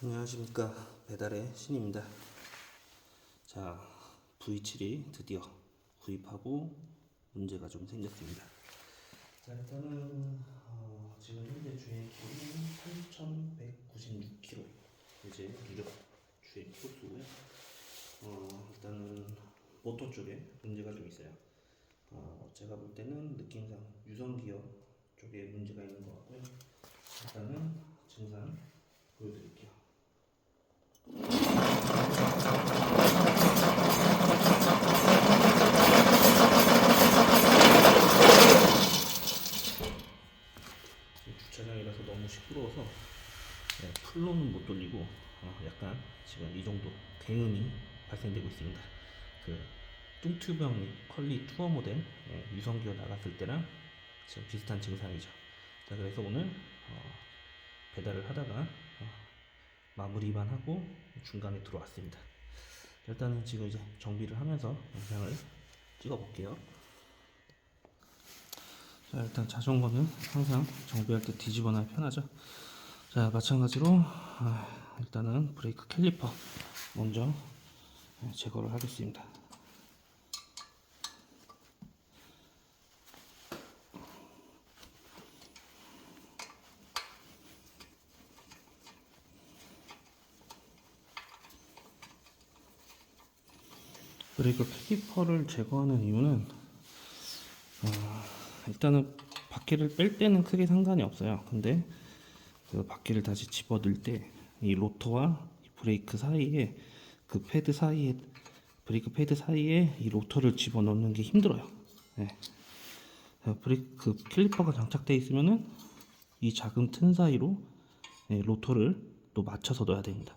안녕하십니까 배달의 신입니다. 자 V7이 드디어 구입하고 문제가 좀 생겼습니다. 자 일단은 어, 지금 현재 주행 기록은 8,196km 이제 누적 주행 키로수고요. 어 일단은 모터 쪽에 문제가 좀 있어요. 어 제가 볼 때는 느낌상 유선 기어 쪽에 문제가 있는 것 같고요. 일단은 증상 보여드릴게요. 지금 주차장이라서 너무 시끄러워서 네, 풀로는 못 돌리고 어, 약간 지금 이 정도 대음이 발생되고 있습니다. 그 뚱튜브형 컬리 투어 모델 예, 유성기어 나갔을 때랑 지금 비슷한 증상이죠. 자 그래서 오늘 어, 배달을 하다가 어, 마무리만 하고 중간에 들어왔습니다. 일단은 지금 이제 정비를 하면서 영상을 찍어 볼게요. 자 일단 자전거는 항상 정비할 때 뒤집어 놔야 편하죠 자 마찬가지로 아, 일단은 브레이크 캘리퍼 먼저 제거를 하겠습니다 브레이크 캘리퍼를 제거하는 이유는 어, 일단은 바퀴를 뺄 때는 크게 상관이 없어요. 근데 그 바퀴를 다시 집어들 때이 로터와 이 브레이크 사이에 그 패드 사이에 브레이크 패드 사이에 이 로터를 집어 넣는 게 힘들어요. 네. 자, 브레이크 그 캘리퍼가 장착되어 있으면은 이 작은 틈 사이로 네, 로터를 또 맞춰서 넣어야 됩니다.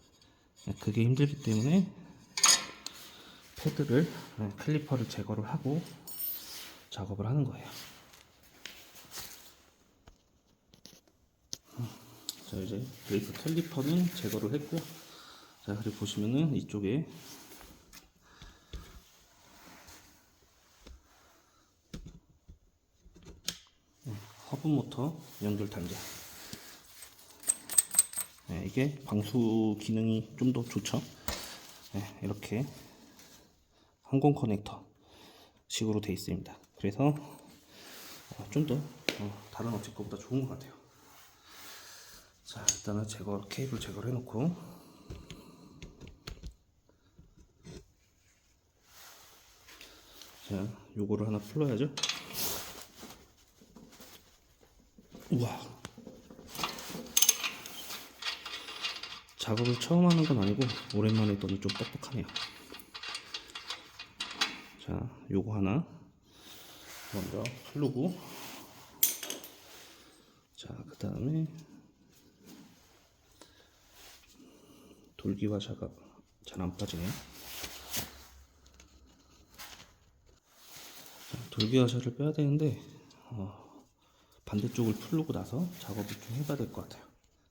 네, 그게 힘들기 때문에 패드를 네, 캘리퍼를 제거를 하고 작업을 하는 거예요. 자 이제 브레이크 캘리퍼는 제거를 했고 자 그리고 보시면은 이쪽에 네, 허브 모터 연결 단자 네, 이게 방수 기능이 좀 더 좋죠? 네, 이렇게 항공 커넥터 식으로 되어 있습니다. 그래서 어, 좀더 어, 다른 업체 거보다 좋은 것 같아요. 자 일단은 제거 케이블 제거를 해놓고. 자 요거를 하나 풀어야죠. 우와. 작업을 처음 하는 건 아니고 오랜만에 했더니 좀 뻑뻑하네요 자 요거 하나 먼저 풀르고 자그 다음에 돌기화샤가 잘안 빠지네요. 자, 돌기화샤를 빼야 되는데 어, 반대쪽을 풀고 나서 작업을 좀 해봐야 될 것 같아요.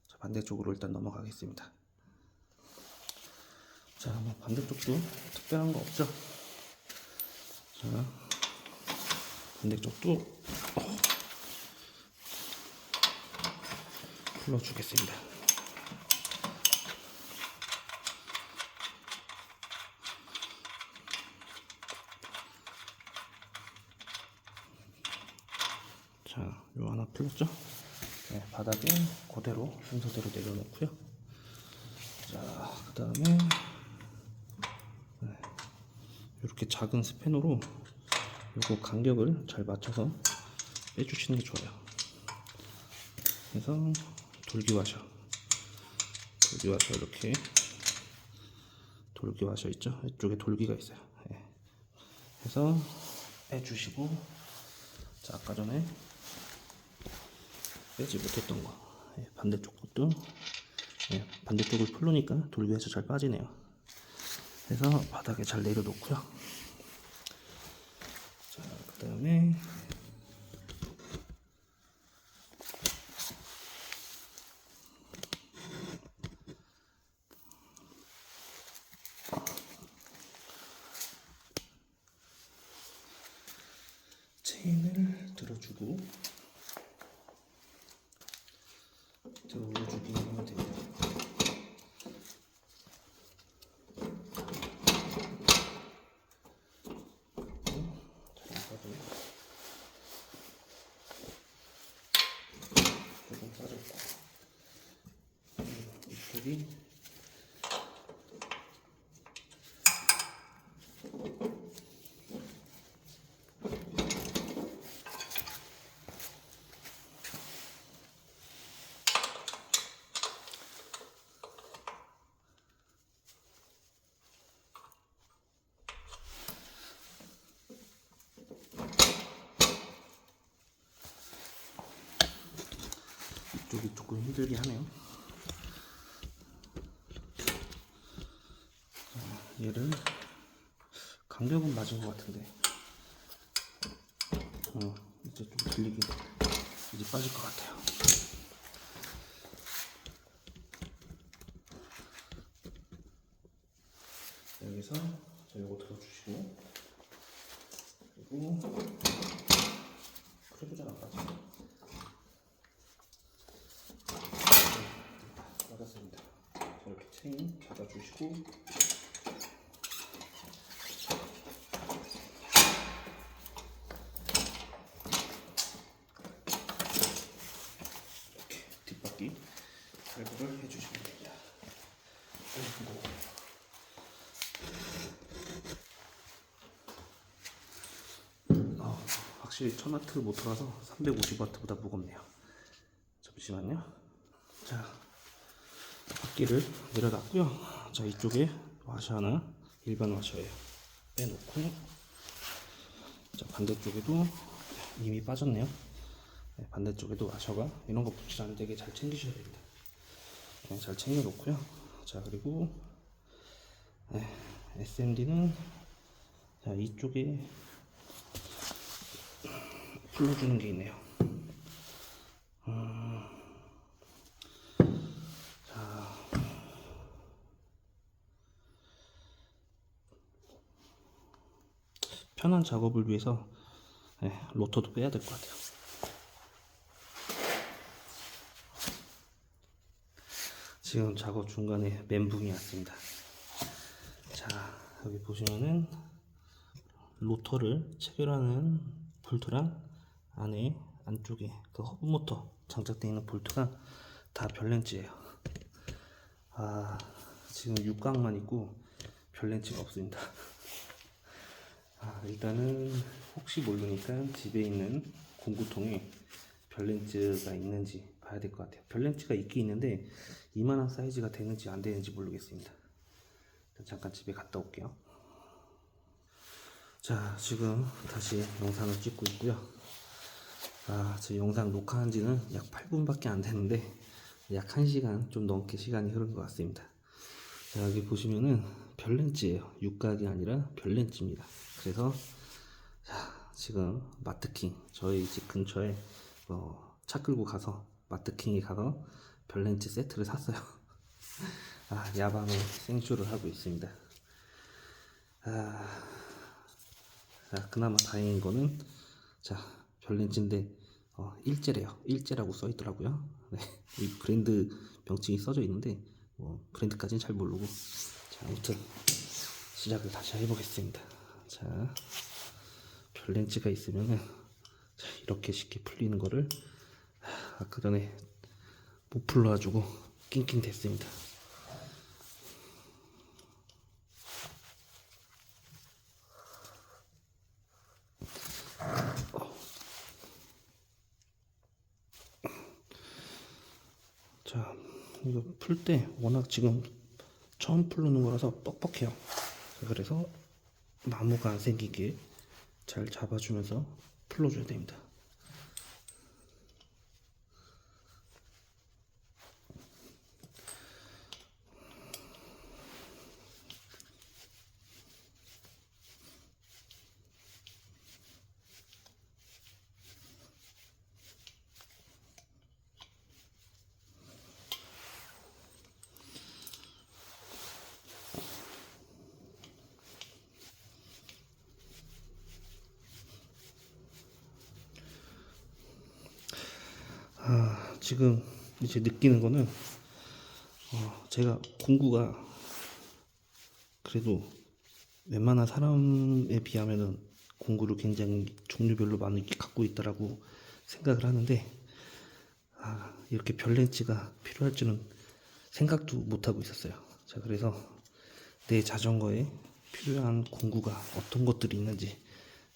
자, 반대쪽으로 일단 넘어가겠습니다. 자, 뭐 반대쪽도 특별한 거 없죠? 자, 반대쪽도 어, 풀어주겠습니다. 자, 요 하나 풀렸죠? 네, 바닥에 그대로 순서대로 내려놓고요. 자, 그 다음에 이렇게 작은 스패너로 요거 간격을 잘 맞춰서 빼주시는 게 좋아요. 그래서 돌기와셔, 돌기와셔 이렇게 돌기와셔 있죠? 이쪽에 돌기가 있어요. 예. 그래서 빼주시고, 자 아까 전에 빼지 못했던 거 예, 반대쪽 것도 예, 반대쪽을 풀으니까 돌기에서 잘 빠지네요 그래서 바닥에 잘 내려놓고요 자그 다음에 체인을 들어주고 들어주기만 하면 됩니다. 여기 이쪽이 조금 힘들게 하네요. 자, 얘를 간격은 맞은 것 같은데, 어, 이제 좀 들리기 이제 빠질 것 같아요. 여기서 자, 요거 들어주시고 그리고 그래도 잘안 빠져. 맞았습니다. 자, 이렇게 체인 잡아주시고 이렇게 뒷바퀴 발부를 해주시면 됩니다. 그리고 아, 확실히 1000W 모터라서 350W보다 무겁네요. 잠시만요. 자, 바퀴를 내려놨고요. 자 이쪽에 와셔 하나 일반 와셔예요. 빼놓고 자 반대쪽에도 이미 빠졌네요. 네, 반대쪽에도 와셔가 이런 거 않을 되게 잘 챙기셔야 됩니다. 네, 잘 챙겨 놓고요. 자 그리고 네, SMD는 자 이쪽에 풀어주는 게 있네요. 편한 작업을 위해서 네, 로터도 빼야 될 것 같아요. 지금 작업 중간에 멘붕이 왔습니다. 자, 여기 보시면은 로터를 체결하는 볼트랑 안에 안쪽에 그 허브 모터 장착되어 있는 볼트가 다 별렌치예요. 아, 지금 육각만 있고 별렌치가 없습니다. 아, 일단은 혹시 모르니까 집에 있는 공구통에 별렌즈가 있는지 봐야 될 것 같아요. 별렌즈가 있긴 있는데 이만한 사이즈가 되는지 안 되는지 모르겠습니다. 잠깐 집에 갔다 올게요. 자, 지금 다시 영상을 찍고 있고요. 아, 제 영상 녹화한 지는 약 8분밖에 안 됐는데 약 1시간 좀 넘게 시간이 흐른 것 같습니다. 자, 여기 보시면은 별렌즈예요. 육각이 아니라 별렌즈입니다. 그래서 자, 지금 마트킹 저희 집 근처에 어, 차 끌고 가서 마트킹에 가서 별렌즈 세트를 샀어요. 아, 야밤에 생쇼를 하고 있습니다. 아, 자, 그나마 다행인 거는 자 별렌즈인데 어, 일제래요. 일제라고 써 있더라고요. 네, 이 브랜드 명칭이 써져 있는데 뭐 브랜드까지는 잘 모르고 자 아무튼 시작을 다시 해보겠습니다. 자 별렌즈가 있으면은 자, 이렇게 쉽게 풀리는 거를 하, 아까 전에 못 풀러가지고 낑낑 됐습니다. 자, 이거 풀 때 워낙 지금 처음 풀는 거라서 뻑뻑해요. 자, 그래서 나무가 안 생기게 잘 잡아주면서 풀어줘야 됩니다. 아, 지금 이제 느끼는 거는 어, 제가 공구가 그래도 웬만한 사람에 비하면은 공구를 굉장히 종류별로 많이 갖고 있다라고 생각을 하는데 아, 이렇게 별렌치가 필요할 줄은 생각도 못 하고 있었어요. 자, 그래서 내 자전거에 필요한 공구가 어떤 것들이 있는지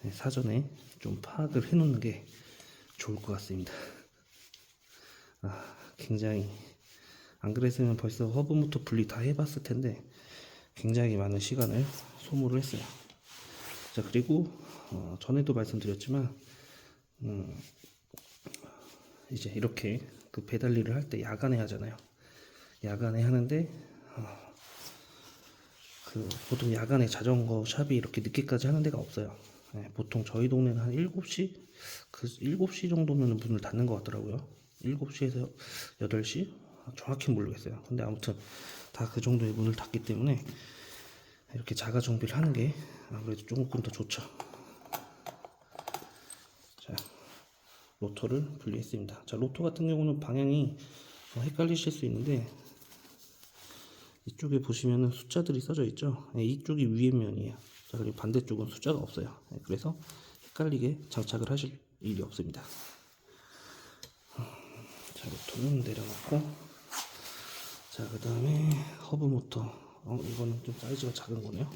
네, 사전에 좀 파악을 해놓는 게 좋을 것 같습니다. 아, 굉장히 안 그랬으면 벌써 허브모터 분리 다 해봤을 텐데 굉장히 많은 시간을 소모를 했어요. 자 그리고 어, 전에도 말씀드렸지만 음, 이제 이렇게 그 배달 일을 할 때 야간에 하잖아요. 야간에 하는데 어, 그 보통 야간에 자전거 샵이 이렇게 늦게까지 하는 데가 없어요. 네, 보통 저희 동네는 한 7시 그 7시 정도면 문을 닫는 것 같더라고요. 7시에서 8시 정확히 모르겠어요. 근데 아무튼 다 그 정도의 문을 닫기 때문에 이렇게 자가 정비를 하는 게 아무래도 조금 더 좋죠. 자, 로터를 분리했습니다. 자, 로터 같은 경우는 방향이 어, 헷갈리실 수 있는데 이쪽에 보시면은 숫자들이 써져 있죠. 네, 이쪽이 위의 면이에요. 자, 그리고 반대쪽은 숫자가 없어요. 네, 그래서 헷갈리게 장착을 하실 일이 없습니다. 자, 로터는 내려놓고 자, 그 다음에 허브 모터. 어, 이거는 좀 사이즈가 작은 거네요.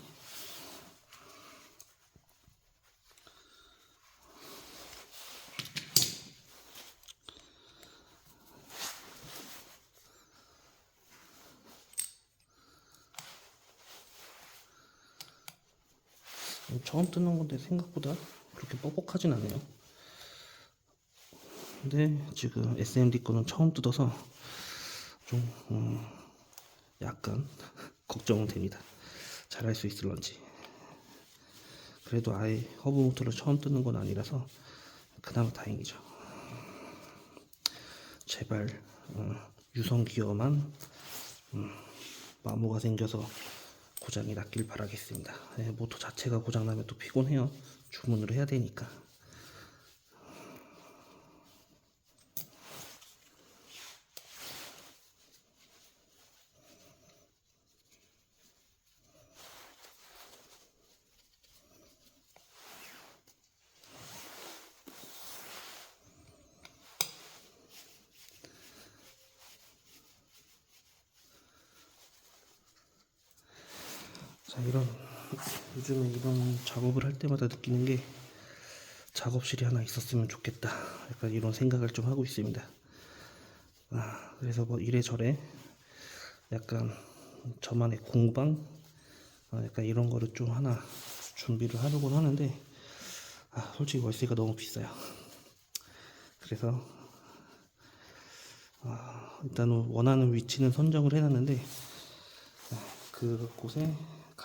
처음 뜯는 건데 생각보다 그렇게 뻑뻑하진 않네요. 근데 지금 SMD 거는 처음 뜯어서 좀 음, 약간 걱정은 됩니다. 잘할 수 있을런지. 그래도 아예 허브 모터를 처음 뜯는 건 아니라서 그나마 다행이죠. 제발 어, 유성 기어만 음, 마모가 생겨서 고장이 났길 바라겠습니다. 예, 모터 자체가 고장 나면 또 피곤해요. 주문을 해야 되니까. 자 이런 요즘에 이런 작업을 할 때마다 느끼는 게 작업실이 하나 있었으면 좋겠다. 약간 이런 생각을 좀 하고 있습니다. 아, 그래서 뭐 이래저래 약간 저만의 공방? 아, 약간 이런 거를 좀 하나 준비를 하려고 하는데 아, 솔직히 월세가 너무 비싸요. 그래서 아, 일단은 원하는 위치는 선정을 해놨는데 그 곳에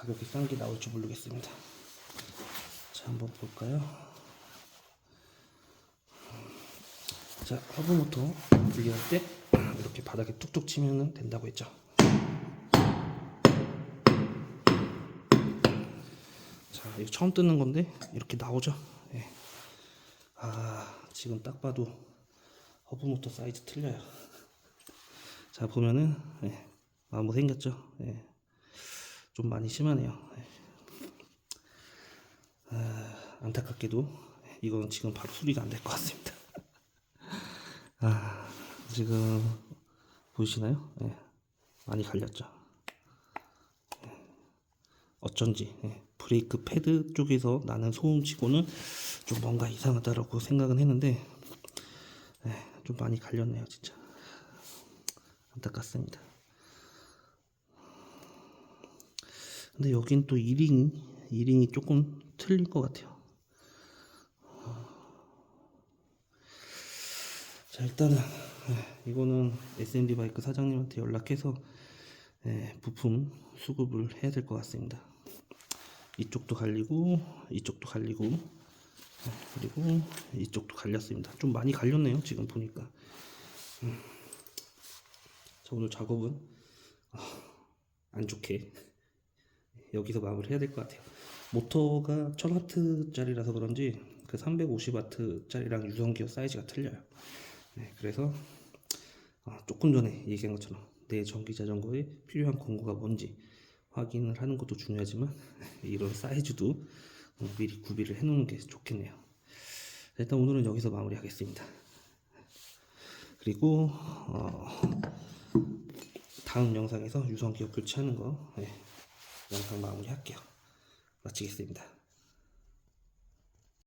가격이 싼 게 나올지 모르겠습니다. 자, 한번 볼까요? 자, 허브 모터 분리할 때 이렇게 바닥에 툭툭 치면 된다고 했죠. 자, 이거 처음 뜯는 건데 이렇게 나오죠. 예. 아, 지금 딱 봐도 허브 모터 사이즈 틀려요. 자, 보면은 예. 아, 뭐 생겼죠. 예. 좀 많이 심하네요. 아, 안타깝게도 이건 지금 바로 수리가 안 될 것 같습니다. 아, 지금 보이시나요? 예, 많이 갈렸죠. 예, 어쩐지 예, 브레이크 패드 쪽에서 나는 소음치고는 좀 뭔가 이상하다라고 생각은 했는데 예, 좀 많이 갈렸네요, 진짜. 안타깝습니다. 근데 여긴 또 1링, 1링이 조금 틀린 것 같아요. 자, 일단은, 예, 이거는 SMD 바이크 사장님한테 연락해서, 예, 부품 수급을 해야 될 것 같습니다. 이쪽도 갈리고, 이쪽도 갈리고, 예, 그리고 이쪽도 갈렸습니다. 좀 많이 갈렸네요, 지금 보니까. 음. 자, 오늘 작업은, 아, 안 좋게. 여기서 마무리 해야 될 것 같아요. 모터가 1000W짜리라서 그런지 그 350W짜리랑 유성기어 사이즈가 틀려요. 네, 그래서 아, 조금 전에 얘기한 것처럼 내 전기 자전거에 필요한 공구가 뭔지 확인을 하는 것도 중요하지만 이런 사이즈도 어, 미리 구비를 해놓는 게 좋겠네요. 일단 오늘은 여기서 마무리하겠습니다. 그리고 어, 다음 영상에서 유선 기업 교체하는 거 네, 영상 마무리할게요. 마치겠습니다.